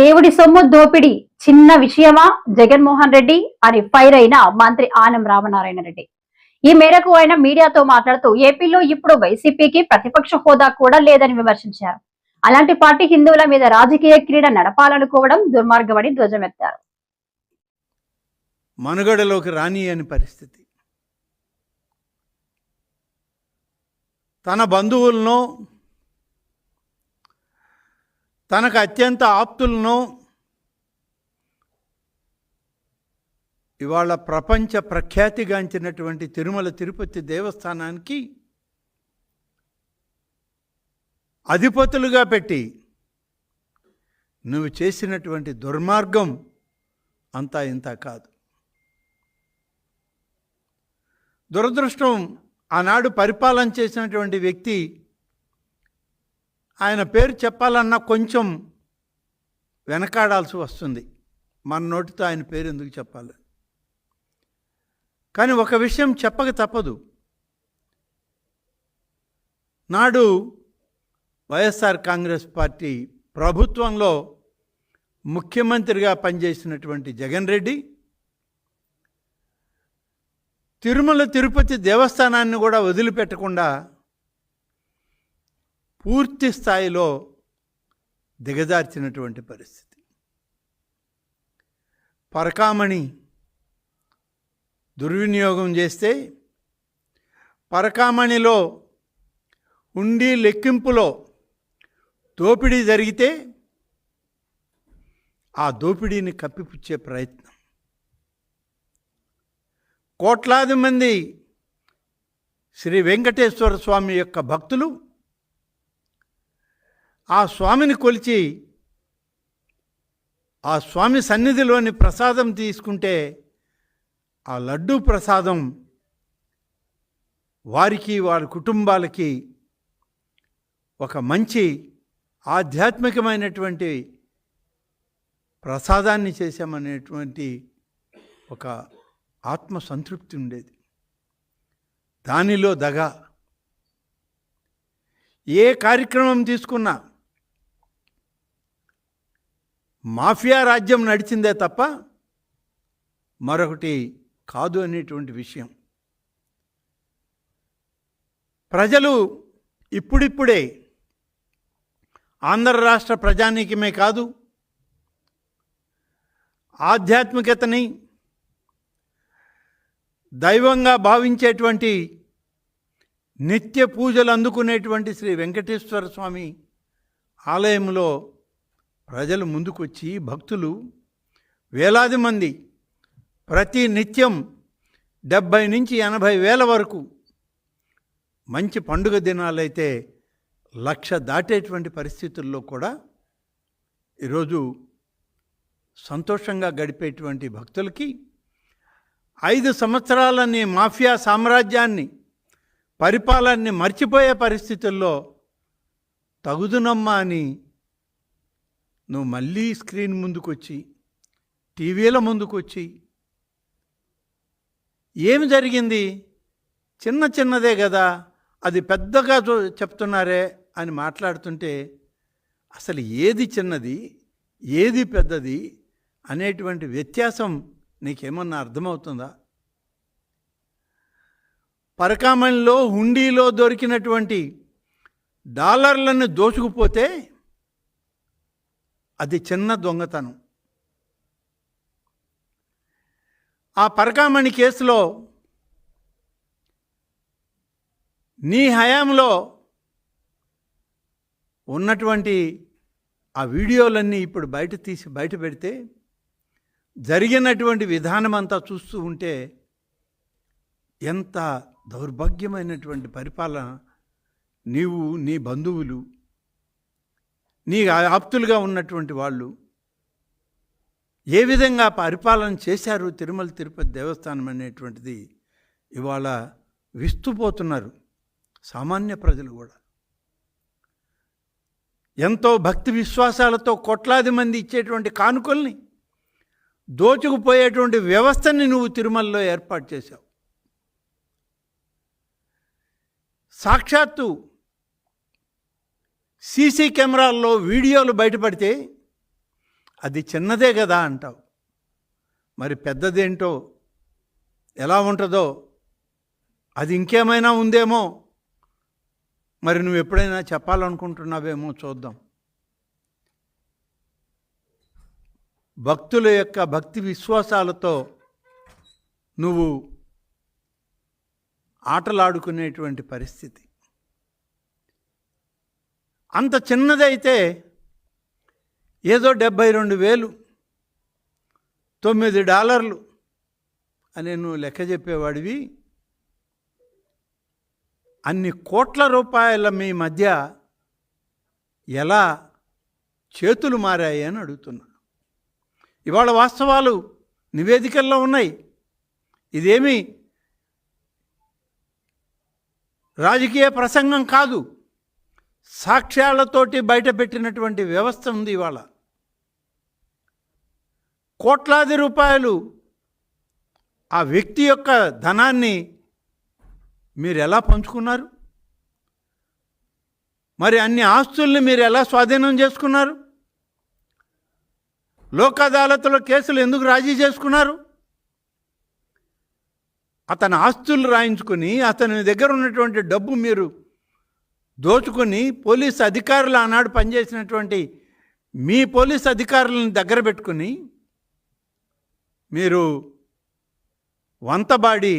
దేవుడి సొమ్ము దోపిడి చిన్న విషయమా? జగన్మోహన్ రెడ్డి అని ఫైర్ అయిన మంత్రి ఆనం రామనారాయణ రెడ్డి. ఈ మేరకు ఆయన మీడియాతో మాట్లాడుతూ ఏపీలో ఇప్పుడు వైసీపీకి ప్రతిపక్ష హోదా కూడా లేదని విమర్శించారు. అలాంటి పార్టీ హిందువుల మీద రాజకీయ క్రీడ నడపాలనుకోవడం దుర్మార్గమని ధ్వజమెత్తారు మనుగడలోకి రాని అని పరిస్థితి. తన బంధువులను తనకు అత్యంత ఆప్తులను ఇవాళ ప్రపంచ ప్రఖ్యాతిగాంచినటువంటి తిరుమల తిరుపతి దేవస్థానానికి అధిపతులుగా పెట్టి నువ్వు చేసినటువంటి దుర్మార్గం అంతా ఇంత కాదు. దురదృష్టం ఆనాడు పరిపాలన చేసినటువంటి వ్యక్తి ఆయన పేరు చెప్పాలన్నా కొంచెం వెనకాడాల్సి వస్తుంది. మన నోటితో ఆయన పేరు ఎందుకు చెప్పాలి? కానీ ఒక విషయం చెప్పక తప్పదు. నాడు వైఎస్ఆర్ కాంగ్రెస్ పార్టీ ప్రభుత్వంలో ముఖ్యమంత్రిగా పనిచేసినటువంటి జగన్ రెడ్డి తిరుమల తిరుపతి దేవస్థానాన్ని కూడా వదిలిపెట్టకుండా పూర్తి స్థాయిలో దిగజార్చినటువంటి పరిస్థితి. పరకామణి దుర్వినియోగం చేస్తే పరకామణిలో ఉండి లెక్కింపులో దోపిడీ జరిగితే ఆ దోపిడీని కప్పిపుచ్చే ప్రయత్నం. కోట్లాది మంది శ్రీ వెంకటేశ్వర స్వామి యొక్క భక్తులు ఆ స్వామిని కొలిచి ఆ స్వామి సన్నిధిలోని ప్రసాదం తీసుకుంటే ఆ లడ్డూ ప్రసాదం వారికి వారి కుటుంబాలకి ఒక మంచి ఆధ్యాత్మికమైనటువంటి ప్రసాదాన్ని చేశామనేటువంటి ఒక ఆత్మ సంతృప్తి ఉండేది. దానిలో దగ ఏ కార్యక్రమం తీసుకున్నా మాఫియా రాజ్యం నడిచిందే తప్ప మరొకటి కాదు అనేటువంటి విషయం. ప్రజలు ఇప్పుడిప్పుడే ఆంధ్ర రాష్ట్ర ప్రజానీకమే కాదు ఆధ్యాత్మికతని దైవంగా భావించేటువంటి నిత్య పూజలు అందుకునేటువంటి శ్రీ వెంకటేశ్వర స్వామి ఆలయంలో ప్రజలు ముందుకొచ్చి భక్తులు వేలాది మంది ప్రతి నిత్యం డెబ్భై నుంచి ఎనభై వేల వరకు మంచి పండుగ దినాలైతే లక్ష దాటేటువంటి పరిస్థితుల్లో కూడా ఈరోజు సంతోషంగా గడిపేటువంటి భక్తులకి ఐదు సంవత్సరాలని మాఫియా సామ్రాజ్యాన్ని పరిపాలనని మర్చిపోయే పరిస్థితుల్లో తగుదునమ్మా అని నువ్వు మళ్ళీ స్క్రీన్ ముందుకొచ్చి టీవీల ముందుకొచ్చి ఏమి జరిగింది? చిన్న చిన్నదే కదా అది పెద్దగా చూ- చెప్తున్నారే అని మాట్లాడుతుంటే అసలు ఏది చిన్నది ఏది పెద్దది అనేటువంటి వ్యత్యాసం నీకేమన్నా అర్థమవుతుందా? పరకామణిలో హుండీలో దొరికినటువంటి డాలర్లను దోచుకుపోతే అది చిన్న దొంగతనం. ఆ పరకామణి కేసులో నీ హయాంలో ఉన్నటువంటి ఆ వీడియోలన్నీ ఇప్పుడు బయట తీసి బయట పెడితే జరిగినటువంటి విధానం అంతా చూస్తూ ఉంటే ఎంత దౌర్భాగ్యమైనటువంటి పరిపాలన నీవు నీ బంధువులు నీకు ఆప్తులుగా ఉన్నటువంటి వాళ్ళు ఏ విధంగా పరిపాలన చేశారు తిరుమల తిరుపతి దేవస్థానం అనేటువంటిది ఇవాళ విస్తుపోతున్నారు సామాన్య ప్రజలు కూడా. ఎంతో భక్తి విశ్వాసాలతో కోట్లాది మంది ఇచ్చేటువంటి కానుకల్ని దోచుకుపోయేటువంటి వ్యవస్థని నువ్వు తిరుమలలో ఏర్పాటు చేశావు. సాక్షాత్తు సీసీ కెమెరాల్లో వీడియోలు బయటపడితే అది చిన్నదే కదా అంటావు. మరి పెద్దదేంటో ఎలా ఉంటుందో అది ఇంకేమైనా ఉందేమో మరి నువ్వు ఎప్పుడైనా చెప్పాలనుకుంటున్నావేమో చూద్దాం. భక్తుల యొక్క భక్తి విశ్వాసాలతో నువ్వు ఆటలాడుకునేటువంటి పరిస్థితి. అంత చిన్నదైతే ఏదో డెబ్భై రెండు వేలు తొమ్మిది డాలర్లు అని నువ్వు లెక్క చెప్పేవాడివి. అన్ని కోట్ల రూపాయల మీ మధ్య ఎలా చేతులు మారాయి అని అడుగుతున్నాను ఇవాళ వాస్తవాలు నివేదికల్లో ఉన్నాయి. ఇదేమీ రాజకీయ ప్రసంగం కాదు. సాక్ష్యాలతోటి బయటపెట్టినటువంటి వ్యవస్థ ఉంది ఇవాళ. కోట్లాది రూపాయలు ఆ వ్యక్తి యొక్క ధనాన్ని మీరు ఎలా పంచుకున్నారు? మరి అన్ని ఆస్తుల్ని మీరు ఎలా స్వాధీనం చేసుకున్నారు? లోక్ అదాలత్లో కేసులు ఎందుకు రాజీ చేసుకున్నారు? అతని ఆస్తులు రాయించుకుని అతని దగ్గర ఉన్నటువంటి డబ్బు మీరు దోచుకుని పోలీస్ అధికారులు ఆనాడు పనిచేసినటువంటి మీ పోలీస్ అధికారులను దగ్గర పెట్టుకుని మీరు వంతబాడి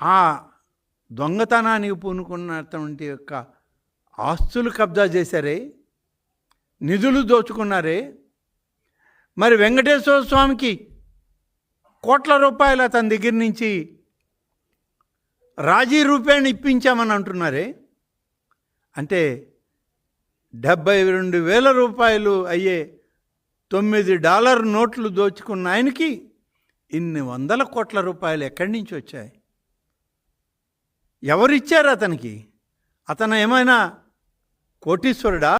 ఆ దొంగతనానికి పూనుకున్నటువంటి యొక్క ఆస్తులు కబ్జా చేశారే నిధులు దోచుకున్నారే మరి వెంకటేశ్వర స్వామికి కోట్ల రూపాయలు అతని దగ్గర నుంచి రాజీ రూపేణ ఇప్పించామని అంటున్నారే? అంటే డెబ్బై రెండు వేల రూపాయలు అయ్యే తొమ్మిది డాలర్ నోట్లు దోచుకున్న ఆయనకి ఇన్ని వందల కోట్ల రూపాయలు ఎక్కడి నుంచి వచ్చాయి? ఎవరిచ్చారు అతనికి? అతను ఏమైనా కోటీశ్వరుడా?